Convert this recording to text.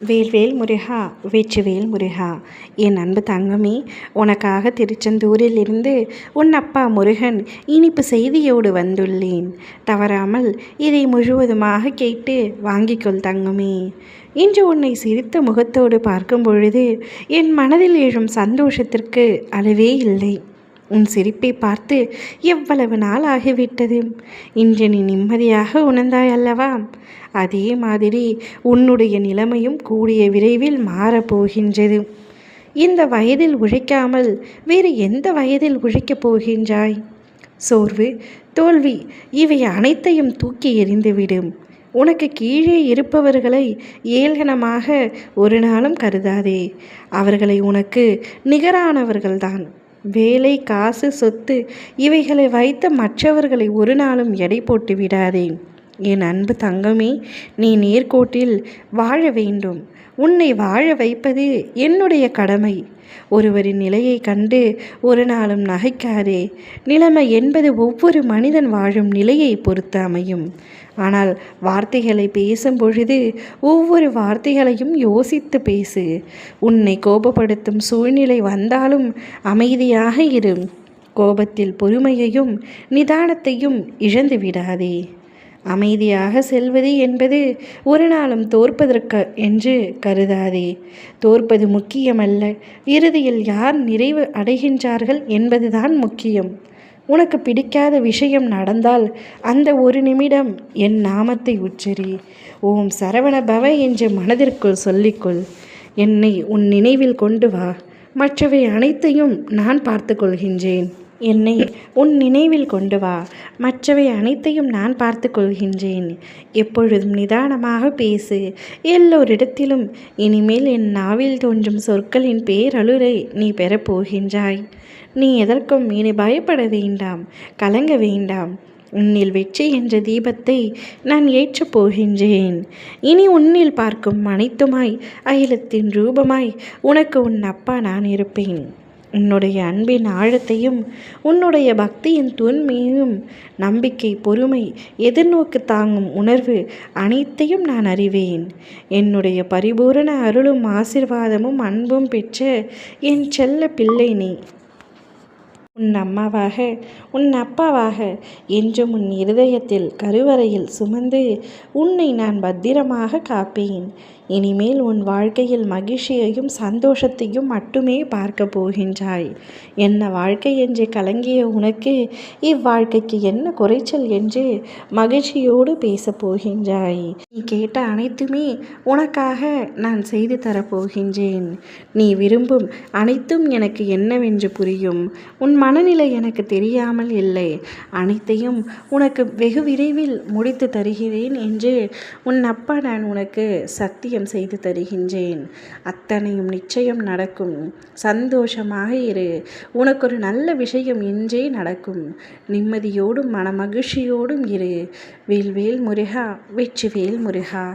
வேல்வேல் முருகா வெற்றிவேல் முருகா என் அன்பு தங்கமே உனக்காக திருச்செந்தூரில் இருந்து உன் அப்பா முருகன் இனிப்பு செய்தியோடு வந்துள்ளேன். தவறாமல் இதை முழுவதுமாக கேட்டு வாங்கிக்கொள் தங்கமே. இன்று உன்னை சிரித்த முகத்தோடு பார்க்கும் பொழுது என் மனதில் எழும் சந்தோஷத்திற்கு அளவே இல்லை. உன் சிரிப்பை பார்த்து எவ்வளவு நாள் ஆகிவிட்டது? இன்று நீ நிம்மதியாக உணர்ந்தாய் அல்லவா? அதே மாதிரி உன்னுடைய நிலைமையும் கூடிய விரைவில் மாறப்போகின்றது இந்த வயதில் உழைக்காமல் வேறு எந்த வயதில் உழைக்கப் போகின்றாய்? சோர்வு தோல்வி இவை அனைத்தையும் தூக்கி எறிந்துவிடும். உனக்கு கீழே இருப்பவர்களை ஏளனமாக ஒரு நாளும் கருதாதே. அவர்களை உனக்கு நிகரானவர்கள்தான். வேலை காசு சொத்து இவைகளை வைத்த மற்றவர்களை ஒரு நாளும் எடை போட்டு விடாதே. என் அன்பு தங்கமே நீ நேர்கோட்டில் வாழ வேண்டும். உன்னை வாழ வைப்பது என்னுடைய கடமை. ஒருவரின் நிலையை கண்டு ஒரு நாளும் நகைக்காதே. நிலைமை என்பது ஒவ்வொரு மனிதன் வாழும் நிலையை பொறுத்து அமையும். ஆனால் வார்த்தைகளை பேசும் பொழுது ஒவ்வொரு வார்த்தைகளையும் யோசித்து பேசு. உன்னை கோபப்படுத்தும் சூழ்நிலை வந்தாலும் அமைதியாக இரு. கோபத்தில் பொறுமையையும் நிதானத்தையும் இழந்து விடாதே. அமைதியாக செல்வது என்பது ஒரு நாளும் தோற்பதற்கு என்று கருதாதே. தோற்பது முக்கியமல்ல. இறுதியில் யார் நிறைவு அடைகின்றார்கள் என்பதுதான் முக்கியம். உனக்கு பிடிக்காத விஷயம் நடந்தால் அந்த ஒரு நிமிடம் என் நாமத்தை உச்சரி. ஓம் சரவண பவ என்று மனதிற்குள் சொல்லிக்கொள். என்னை உன் நினைவில் கொண்டு வா. மற்றவை அனைத்தையும் நான் பார்த்து கொள்கின்றேன் என்னை உன் நினைவில் கொண்டு வா. மற்றவை அனைத்தையும் நான் பார்த்து கொள்கின்றேன். எப்பொழுதும் நிதானமாக பேசு. எல்லோரிடத்திலும் இனிமேல் என் நாவில் தோன்றும் சொற்களின் பேரலுரை நீ பெறப்போகின்றாய் நீ எதற்கும் இனி பயப்பட வேண்டாம். கலங்க வேண்டாம். உன்னில் வெற்றி என்ற தீபத்தை நான் ஏற்றப் போகின்றேன். இனி உன்னில் பார்க்கும் அனைத்துமாய் அகிலத்தின் ரூபமாய் உனக்கு உன் அப்பா நான் இருப்பேன். உன்னுடைய அன்பின் ஆழத்தையும் உன்னுடைய பக்தியின் தூய்மையும் நம்பிக்கை பொறுமை எதிர்நோக்கு தாங்கும் உணர்வு அனைத்தையும் நான் அறிவேன். என்னுடைய பரிபூரண அருளும் ஆசிர்வாதமும் அன்பும் பெற்ற என் செல்ல பிள்ளை நீ. உன் அம்மாவாக உன் அப்பாவாக என்றும் உன் இருதயத்தில் கருவறையில் சுமந்து உன்னை நான் பத்திரமாக காப்பேன். இனிமேல் உன் வாழ்க்கையில் மகிழ்ச்சியையும் சந்தோஷத்தையும் மட்டுமே பார்க்க போகின்றாய். என்ன வாழ்க்கை என்று கலங்கிய உனக்கு இவ்வாழ்க்கைக்கு என்ன குறைச்சல் என்று மகிழ்ச்சியோடு பேசப் போகின்றாய். நீ கேட்ட அனைத்துமே உனக்காக நான் செய்து தரப்போகின்றேன் நீ விரும்பும் அனைத்தும் எனக்கு என்னவென்று புரியும். உன் மனநிலை எனக்கு தெரியாமல் இல்லை. அனைத்தையும் உனக்கு வெகு விரைவில் முடித்து தருகிறேன் என்று உன் அப்பா நான் உனக்கு சத்தியம் செய்து தருகின்றேன். அத்தனையும் நிச்சயம் நடக்கும். சந்தோஷமாக இரு. உனக்கு ஒரு நல்ல விஷயம் இன்றே நடக்கும். நிம்மதியோடும் மனமகிழ்ச்சியோடும் இரு. வேல்வேல் முருகா வெற்றிவேல் முருகா.